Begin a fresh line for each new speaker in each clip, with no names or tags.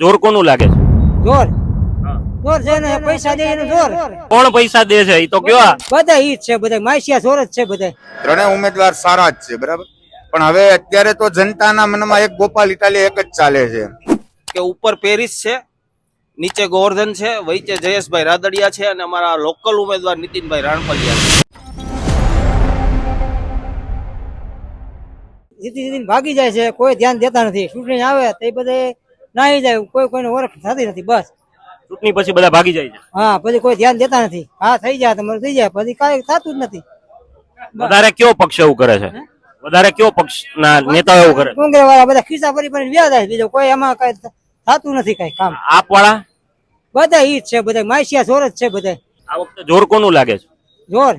જોર કોનું લાગે છે?
જોર? જોર છે ને પૈસા દે એનું જોર.
કોણ પૈસા દે છે એ તો કયો?
બધા ઈ છે બધા માસિયા જોર જ છે બધા
ત્રણેય ઉમેદવાર સારા જ છે બરાબર? પણ હવે અત્યારે તો જનતાના મનમાં એક ગોપાલ ઇટાલી એક જ ચાલે છે.
કે ઉપર પેરિસ છે નીચે ગોવર્ધન છે વૈચે જયેશભાઈ રાદડિયા છે અને અમારા લોકલ ઉમેદવાર નીતિનભાઈ રાણપલિયા છે.
જીતી જીતીને ભાગી જાય છે કોઈ ધ્યાન દેતા નથી. ચૂંટણી આવે તો એ બધે આવી જાય કોઈ કોઈને ઓળખ થતી નથી બસ.
ચૂંટણી પછી બધા ભાગી જાય છે.
હા પછી કોઈ ધ્યાન દેતા નથી. હા થઈ જાય તમારું થઈ જાય પછી કાંઈ થતું જ નથી.
વધારે કયો પક્ષ એવું કરે છે? વધારે કયો પક્ષના નેતાઓ એવું કરે
કોંગ્રેસ વાળા બધા ખિસ્સા ભરી ભરીને વ્યાજ આવે બીજો કોઈ એમાં કઈ થતું નથી કઈ કામ.
આપ વાળા
બધા ઈ છે બધા માસિયા જોર જ છે બધા.
આ વખતે જોર કોનું લાગે છે?
જોર?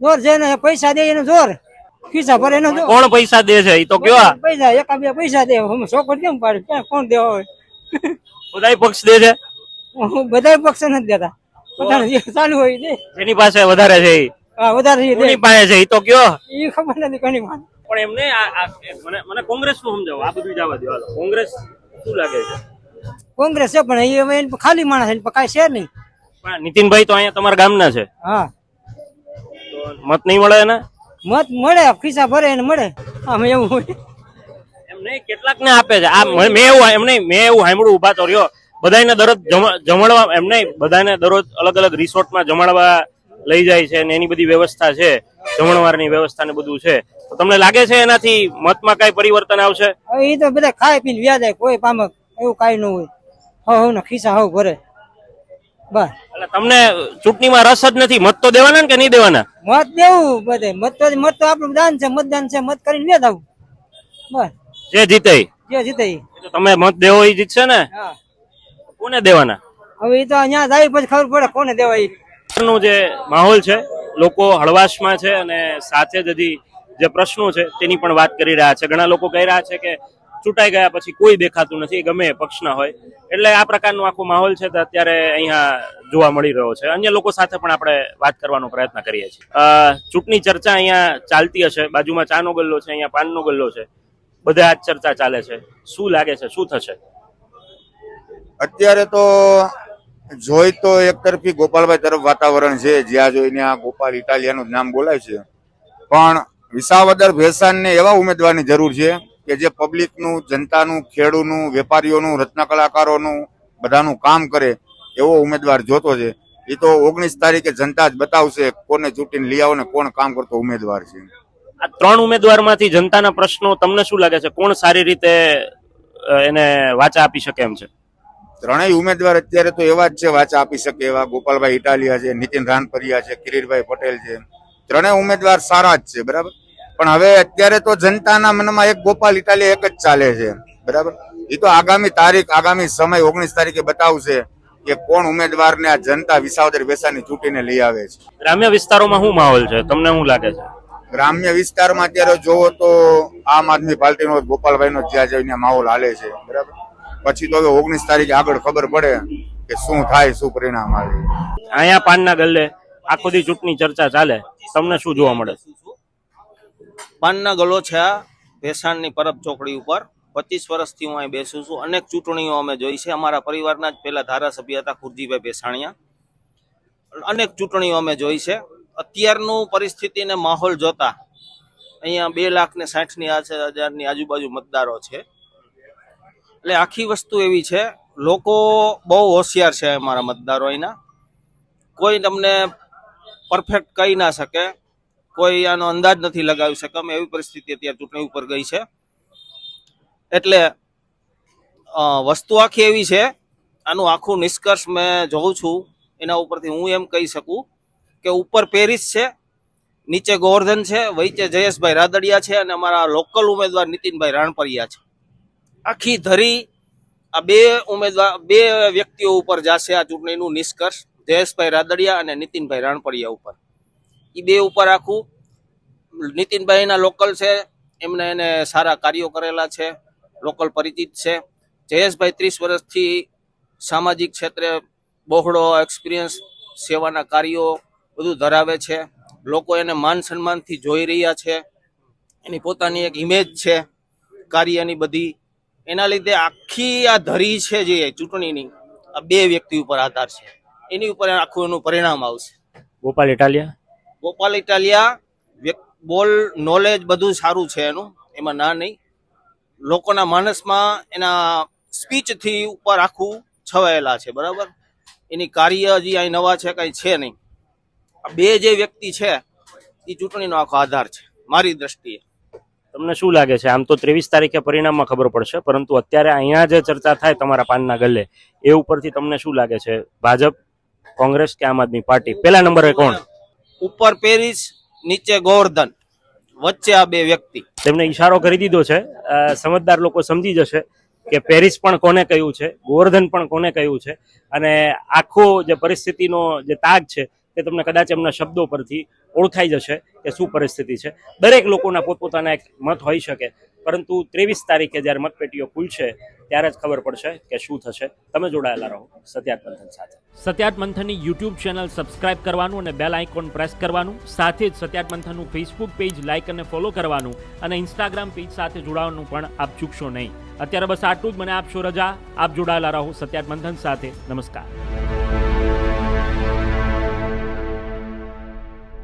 જોર છે ને પૈસા દે એનું જોર. ખિસ્સા ભરે નો
કોણ પૈસા દે છે? એ તો કયો?
પૈસા એકા બે પૈસા દે. હું છોકરો કેમ પાડે? ક્યાં કોણ દેવા હોય?
બધાય પક્ષ દે છે?
બધાય પક્ષ નથી દેતા. ચાલુ હોય દે
જેની પાસે વધારે છે ઈ.
હા વધારે છે
કોની પાસે છે? એ તો કયો?
એ ખબર નથી કોની પાસે.
પણ એમને મને મને કોંગ્રેસનું સમજાવો. આ બધું જવા દો. હાલો. કોંગ્રેસ શું લાગે છે?
કોંગ્રેસ છે પણ એ હવે એની ખાલી માણસ છે, એની છે નહીં.
પણ નીતિનભાઈ તો અહીંયા તમારા ગામના છે.
હા.
મત નહીં મળે એને?
મત મળે ખિસ્સા ભરે એને મળે. આમ એવું હોય.
એમ નહીં કેટલાક ને આપે છે. આ મ- એવું એમ નહીં મેં એવું સાંભળ્યું ઊભા તો રહ્યો. બધાને દરરોજ જમાડવા એમ નહીં બધાને દરરોજ અલગ અલગ રિસોર્ટમાં જમાડવા લઈ જાય છે ને એની બધી વ્યવસ્થા છે. જમણવારની વ્યવસ્થા ને બધું છે. તો તમને લાગે છે એનાથી મતમાં કઈ પરિવર્તન આવશે?
એ તો બધા ખાય પીને વ્યાજ કોઈ પામક એવું કઈ ન હોય. હવ ને ખિસ્સા હવ ભરે. બસ.
એટલે તમને ચૂંટણીમાં રસ જ નથી? મત તો દેવાના ને કે નહીં દેવાના?
મત દેવું બધે. મત તો મત તો આપણું દાન છે મતદાન છે. મત કરીને લેતા આવું બસ.
જે જીતે
જે જીતે
તમે મત દેવો એ જીતશે ને? કોને દેવાના?
હવે એ તો અહીંયા જાય પછી ખબર પડે કોને
દેવાયનું જે માહોલ છે લોકો હળવાશમાં છે અને સાથે જ હજી જે પ્રશ્નો છે તેની પણ વાત કરી રહ્યા છે. ઘણા લોકો કહી રહ્યા છે કે ચૂંટાઈ ગયા પછી કોઈ દેખાતું નથી, ગમે પક્ષના હોય. એટલે આ પ્રકારનો આખો માહોલ છે તે અત્યારે અહીંયા જોવા મળી રહ્યો છે. અન્ય લોકો સાથે પણ આપણે વાત કરવાનો પ્રયત્ન કરીએ છીએ. ચૂંટણી ચર્ચા અહીંયા ચાલતી હશે. બાજુમાં ચાનો ગલ્લો છે, અહીંયા પાનનો ગલ્લો છે. બધે આ ચર્ચા ચાલે છે. શું લાગે છે? શું થશે?
અત્યારે તો જોઈ તો એક તરફી ગોપાલભાઈ તરફ વાતાવરણ છે. જ્યાં જોઈને આ ગોપાલ ઇટાલિયાનું નામ બોલાય છે. પણ વિસાવદર ભેસાનને એવા ઉમેદવારની જરૂર છે કે જે પબ્લિકનું જનતાનું ખેડૂતનું વેપારીઓનું રત્ન કલાકારોનું બધાનું કામ કરે એવો ઉમેદવાર જોતો છે એ તો ઓગણીસ તારીખે જનતા જ બતાવશે કોને ચૂંટીને લઈ આવો ને કોણ કામ કરતો ઉમેદવાર છે.
આ ત્રણ ઉમેદવારમાંથી જનતાના પ્રશ્નો તમને શું લાગે છે? કોણ સારી રીતે એને વાચા આપી શકે એમ છે?
ત્રણેય ઉમેદવાર અત્યારે તો એવા જ છે વાચા આપી શકે એવા. ગોપાલભાઈ ઇટાલિયા છે નીતિન રાનપરિયા છે કિરીટભાઈ પટેલ છે. ત્રણેય ઉમેદવાર સારા જ છે બરાબર? પણ હવે અત્યારે તો જનતાના મનમાં એક ગોપાલ ઇટાલી એક જ ચાલે છે. બરાબર? એ તો આગામી તારીખ આગામી સમય ઓગણીસ તારીખે બતાવશે કે કોણ ઉમેદવારને આ જનતા વિસાવદર બેસાની ચૂંટીને લઈ આવે છે.
ગ્રામ્ય વિસ્તારોમાં શું માહોલ છે? તમને શું લાગે છે?
ગ્રામ્ય વિસ્તારમાં અત્યારે જોવો તો આમ આદમી પાર્ટીનો ગોપાલભાઈનો જ્યાં જઈને માહોલ હાલે છે. બરાબર? પછી તો હવે ઓગણીસ તારીખે આગળ ખબર પડે કે શું થાય શું પરિણામ આવે.
અહીંયા પાનના ગલ્લે આખો દી ચૂંટણી ચર્ચા ચાલે. તમને શું જોવા મળે
પાનના ગલો છે ભેસાણની પરબ ચોકડી ઉપર. પચીસ વર્ષથી હું અહીં બેસું છું. અનેક ચૂંટણીઓ અમે જોઈ છે. અમારા પરિવારના જ પહેલાં ધારાસભ્ય હતા ખુરજીભાઈ ભેસાણિયા. અનેક ચૂંટણીઓ અમે જોઈ છે. અત્યારનું પરિસ્થિતિને માહોલ જોતા અહીંયા બે લાખ ને સાઠની હજારની આજુબાજુ મતદારો છે. એટલે આખી વસ્તુ એવી છે, લોકો બહુ હોશિયાર છે અમારા મતદારો અહીંના કોઈ તમને પરફેક્ટ કહી ના શકે. કોઈ આનો અંદાજ નથી લગાવી શકે એવી પરિસ્થિતિ અત્યારે ચૂંટણી ઉપર ગઈ છે. એટલે વસ્તુ આખી એવી છે, આનું આખું નિષ્કર્ષ મેં જોઉં છું. એના ઉપરથી હું એમ કહી શકું કે ઉપર પેરિસ છે, નીચે ગોવર્ધન છે વૈચે જયેશભાઈ રાદડિયા છે અને અમારા લોકલ ઉમેદવાર નીતિનભાઈ રાણપરિયા છે. આખી ધરી આ બે ઉમેદવાર, બે વ્યક્તિઓ ઉપર જશે આ ચૂંટણીનું નિષ્કર્ષ, જયેશભાઈ રાદડિયા અને નીતિનભાઈ રાણપરિયા ઉપર. એ બે ઉપર આખું. નીતિનભાઈના લોકલ છે, એમને એને સારા કાર્યો કરેલા છે, લોકલ પરિચિત છે. જયેશભાઈ ત્રીસ વર્ષથી સામાજિક ક્ષેત્રે બહોળો એક્સપિરિયન્સ સેવાના કાર્યો બધું ધરાવે છે. લોકો એને માન સન્માનથી જોઈ રહ્યા છે. એની પોતાની એક ઇમેજ છે કાર્યની બધી. એના લીધે આખી આ ધરી છે જે ચૂંટણીની, આ બે વ્યક્તિ ઉપર આધાર છે. એની ઉપર આખું એનું પરિણામ આવશે.
ગોપાલ ઇટાલિયા.
ગોપાલ ઇટાલિયા બોલ નોલેજ બધું સારું છે એનું. એમાં ના નહીં. લોકોના માનસમાં એના સ્પીચથી ઉપર આખું છવાયેલા છે, બરાબર? એની કાર્ય હજી અહીં નવા છે, કંઈ છે નહીં. બે જે વ્યક્તિ છે, એ ચૂંટણીનો આખો આધાર છે, મારી દ્રષ્ટિએ.
તમને શું લાગે છે? આમ તો ત્રેવીસ તારીખે પરિણામમાં ખબર પડશે, પરંતુ અત્યારે અહીંયા જે ચર્ચા થાય તમારા પાનના ગલ્લે એ ઉપરથી તમને શું લાગે છે? ભાજપ, કોંગ્રેસ કે આમ આદમી પાર્ટી? પેલા નંબરે કોણ?
ઉપર પેરિસ નીચે ગોવર્ધન. વચ્ચે આ બે વ્યક્તિ.
તેમણે ઈશારો કરી દીધો છે. સમજદાર લોકો સમજી જશે કે પેરિસ પણ કોને કહ્યું છે, ગોવર્ધન પણ કોને કહ્યું છે. અને આખો જે પરિસ્થિતિનો જે તાગ છે તે તમને કદાચ એમના શબ્દો પરથી ઓળખાઈ જશે કે શું પરિસ્થિતિ છે. દરેક લોકોના પોતપોતાના એક મત હોઈ શકે. પરંતુ ત્રેવીસ તારીખે જ્યારે મતપેટીઓ ખુલશે, ત્યારે જ ખબર પડશે કે શું થશે. તમે જોડાયેલા રહો. સત્યાત મંથન સાથે.
સત્યાત મંથનની યુટ્યુબ ચેનલ સબસ્ક્રાઇબ કરવાનું અને બેલ આઇકોન પ્રેસ કરવાનું. સાથે જ સત્યાત મંથનનું ફેસબુક પેજ લાઇક અને ફોલો કરવાનું અને ઇન્સ્ટાગ્રામ પેજ સાથે જોડાવાનું પણ આપ ચૂકશો નહીં. અત્યારે બસ આટલું જ. મને આપશો રજા. આપ જોડાયેલા રહો સત્યાત મંથન સાથે. નમસ્કાર.